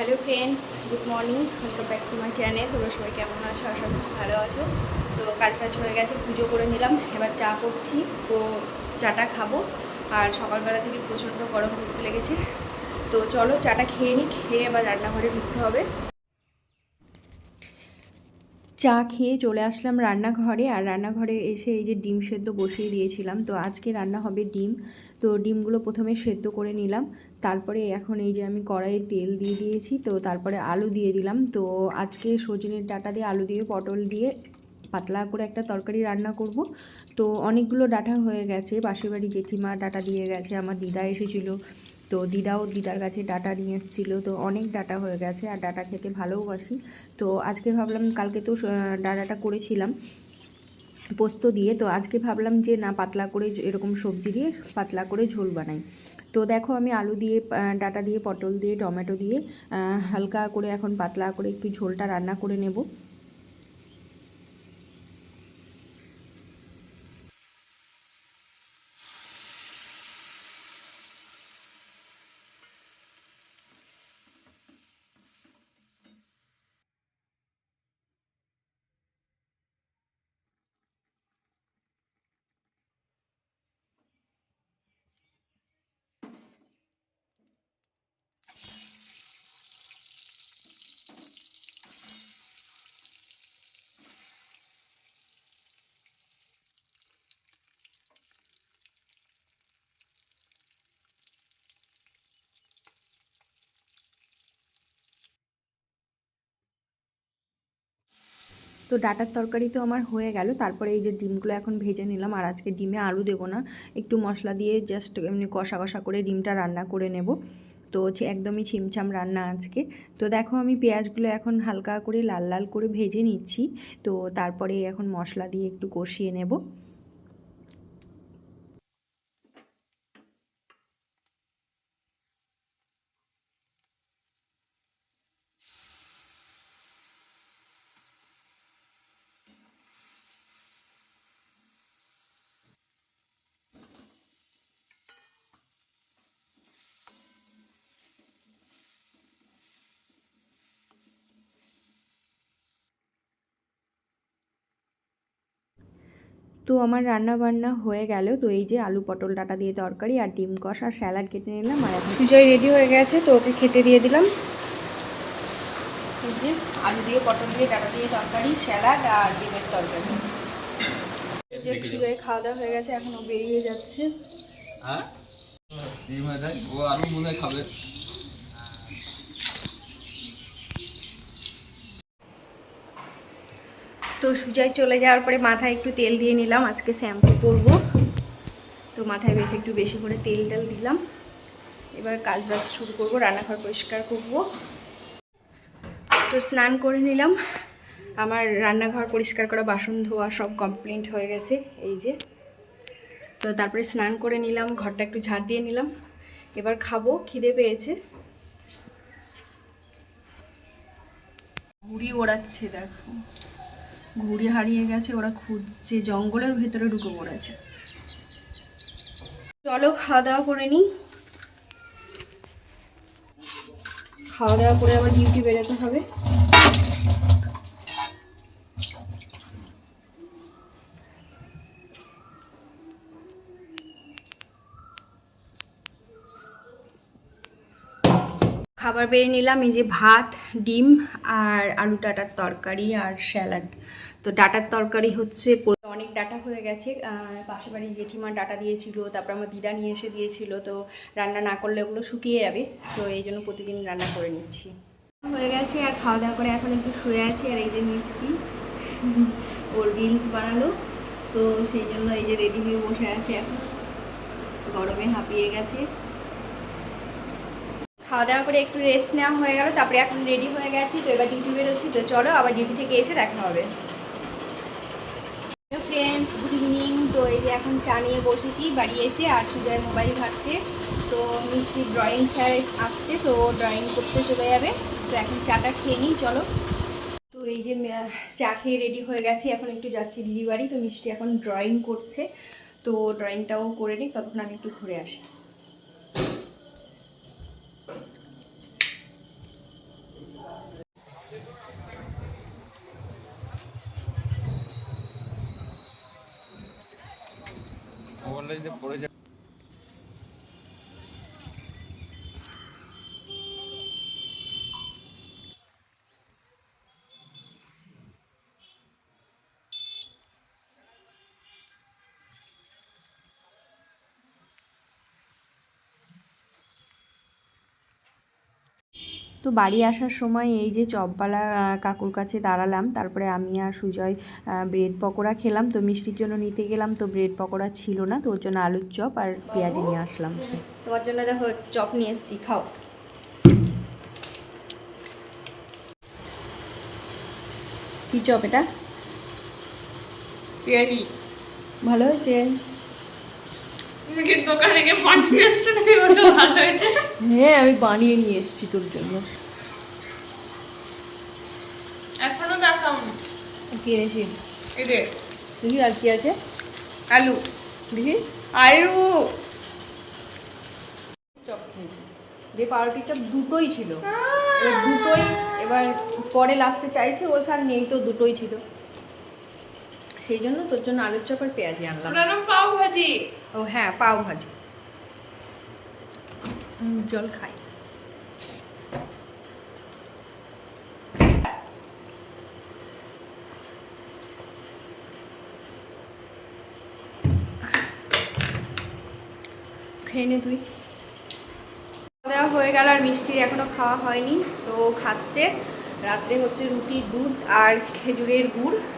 Hello friends good morning welcome back to my channel তোমরা সবাই কেমন আছো? আশা করছি ভালো আছো। তো কাজ বাজ হয়ে গেছে, পুজো করে নিলাম। এবার চা করছি তো চাটা খাব। আর সকালবেলা থেকে প্রচণ্ড গরম করতে লেগেছে। তো চলো চাটা খেয়ে নিই খেয়ে এবার রান্নাঘরে ঢুকতে হবে। চা খেয়ে চলে আসলাম রান্নাঘরে, আর রান্নাঘরে এসে এই যে ডিম সেদ্ধ বসিয়ে দিয়েছিলাম। তো আজকে রান্না হবে ডিম। তো ডিমগুলো প্রথমে সেদ্ধ করে নিলাম। তারপরে এখন এই যে আমি কড়াইয়ে তেল দিয়ে দিয়েছি। তো তারপরে আলু দিয়ে দিলাম। তো আজকে সজনের ডাটা দিয়ে আলু দিয়ে, পটল দিয়ে পাতলা করে একটা তরকারি রান্না করব। তো অনেকগুলো ডাটা হয়ে গেছে। পাশের বাড়ি জেঠিমা ডাটা দিয়ে গেছে। আমার দিদা এসেছিল। তো দিদাও দিদার কাছে ডাটা নিয়ে এসেছিল, তো অনেক ডাটা হয়ে গেছে আর ডাটা খেতে ভালোবাসি তো আজকে ভাবলাম কালকে তো ডাটাটা করেছিলাম পোস্ত দিয়ে, তো আজকে ভাবলাম যে না, পাতলা করে এরকম সবজি দিয়ে পাতলা করে ঝোল বানাই। তো দেখো আমি আলু দিয়ে ডাটা দিয়ে, পটল দিয়ে, টমেটো দিয়ে হালকা করে এখন পাতলা করে একটু ঝোলটা রান্না করে নেব। তো ডাটার তরকারি তো আমার হয়ে গেল। তারপরে এই যে ডিমগুলো এখন ভেজে নিলাম, আর আজকে ডিমে আলু দেবো না। একটু মশলা দিয়ে জাস্ট এমনি কষা কষা করে ডিমটা রান্না করে নেব। তো হচ্ছে একদমই ছিমছাম রান্না আজকে। তো দেখো আমি পেঁয়াজগুলো এখন হালকা করে লাল লাল করে ভেজে নিচ্ছি। তো তারপরে এখন মশলা দিয়ে একটু কষিয়ে নেব। তো আমার রান্না বান্না হয়ে গেল। তো এই যে আলু পটল ডাটা দিয়ে তরকারি আর ডিম কষা স্যালাড কেটে নিলাম আর এখন সুজয় রেডি হয়ে গেছে তো ওকে খেতে দিয়ে দিলাম। এই যে আলু দিয়ে পটল দিয়ে ডাটা দিয়ে তরকারি স্যালাড আর ডিমের তরকারি। যে সুজয় খাওয়া দাওয়া হয়ে গেছে এখন ও বেরিয়ে যাচ্ছে। হ্যাঁ? ও আরও মনে হয় খাবে। তো সুজয় চলে যাওয়ার পরে মাথায় একটু তেল দিয়ে নিলাম। আজকে শ্যাম্পু করব। তো মাথায় বেশ একটু বেশি করে তেল টেল দিলাম। এবার কাজ বাজ শুরু করব, রান্নাঘর পরিষ্কার করব। তো স্নান করে নিলাম। আমার রান্নাঘর পরিষ্কার করা, বাসন ধোয়া সব কমপ্লিট হয়ে গেছে, এই যে। তো তারপরে স্নান করে নিলাম, ঘরটা একটু ঝাড় দিয়ে নিলাম। এবার খাব, খিদে পেয়েছে। ঘুড়ি ওড়াচ্ছে, দেখো। ঘুড়ি হারিয়ে গেছে, ওরা খুঁজছে জঙ্গলের ভেতরে ঢুকে পড়েছে। চলো খাওয়া দাওয়া করে নিই। খাওয়া দাওয়া করে আবার ডিউটি বেরোতে হবে। খাবার বেড়ে নিলাম, এই যে ভাত, ডিম আর আলু ডাটার তরকারি আর স্যালাড। তো ডাটার তরকারি হচ্ছে অনেক ডাটা হয়ে গেছে। পাশের বাড়ি জেঠিমা ডাটা দিয়েছিল, তারপর আমার দিদা নিয়ে এসে দিয়েছিল, তো রান্না না করলে ওগুলো শুকিয়ে যাবে। তো এই জন্য প্রতিদিন রান্না করে নিচ্ছি। হয়ে গেছে, আর খাওয়া দাওয়া করে এখন একটু শুয়ে আছি, আর এই যে মিষ্টি, ওর রিলস বানালো। তো সেই জন্য এই যে রেডি হয়ে বসে আছে এখন। গরমে হাঁপিয়ে গেছে। খাওয়া দাওয়া করে একটু রেস্ট নেওয়া হয়ে গেল, তারপরে এখন রেডি হয়ে গেছি, তো এবার ডিউটি বেরোচ্ছি, তো চলো আবার ডিউটি থেকে এসে দেখা হবে। ফ্রেন্ডস গুড ইভিনিং তো এই যে এখন চা নিয়ে বসেছি, বাড়ি এসে আর সুজয় মোবাইল ঘাটছে, তো মিষ্টি ড্রয়িং স্যার আসছে, তো ড্রয়িং করতে চলে যাবে, তো এখন চাটা খেয়ে নিই, চলো। তো এই যে চা খেয়ে রেডি হয়ে গেছে, এখন একটু যাচ্ছি দিদি বাড়ি, তো মিষ্টি এখন ড্রয়িং করছে, তো ড্রয়িংটাও করে নিই, ততক্ষণ আমি একটু ঘুরে আসি। বললে পড়ে যাবে তো বাড়ি আসার সময় এই যে চপবালা কাকুর কাছে দাঁড়ালাম তারপরে আমি আর সুজয় ব্রেড পকোড়া খেলাম। তো মিষ্টির জন্য নিতে গেলাম তো ব্রেড পকোড়া ছিল না তো ওর জন্য আলুর চপ আর পেঁয়াজি নিয়ে আসলাম। তোমার জন্য দেখো চপ নিয়ে এসেছি খাও। কি চপ এটা? পেয়ারি ভালো হয়েছে? দোকানে গিয়ে ভালো হ্যাঁ আমি বানিয়ে নিয়ে এসেছি তোর জন্য। এখনও দেখাও দেখি আর কি আছে। আলু। দেখি। আলু। চপ খেয়েছি দিয়ে পাউরুটির চপ দুটোই ছিল। দুটোই এবার পরে লাস্টে চাইছে বলছে আর নেই তো দুটোই ছিল। সেই জন্য তোর জন্য আলুর চপ আর পেঁয়াজি আনলাম। পাও ভাজি ও হ্যাঁ পাও ভাজি জল খাই। খেয়ে নে তুই। দেওয়া হয়ে গেল আর মিষ্টির এখনও খাওয়া হয়নি, তো খাচ্ছে। রাত্রে হচ্ছে রুটি, দুধ আর খেজুরের গুড়।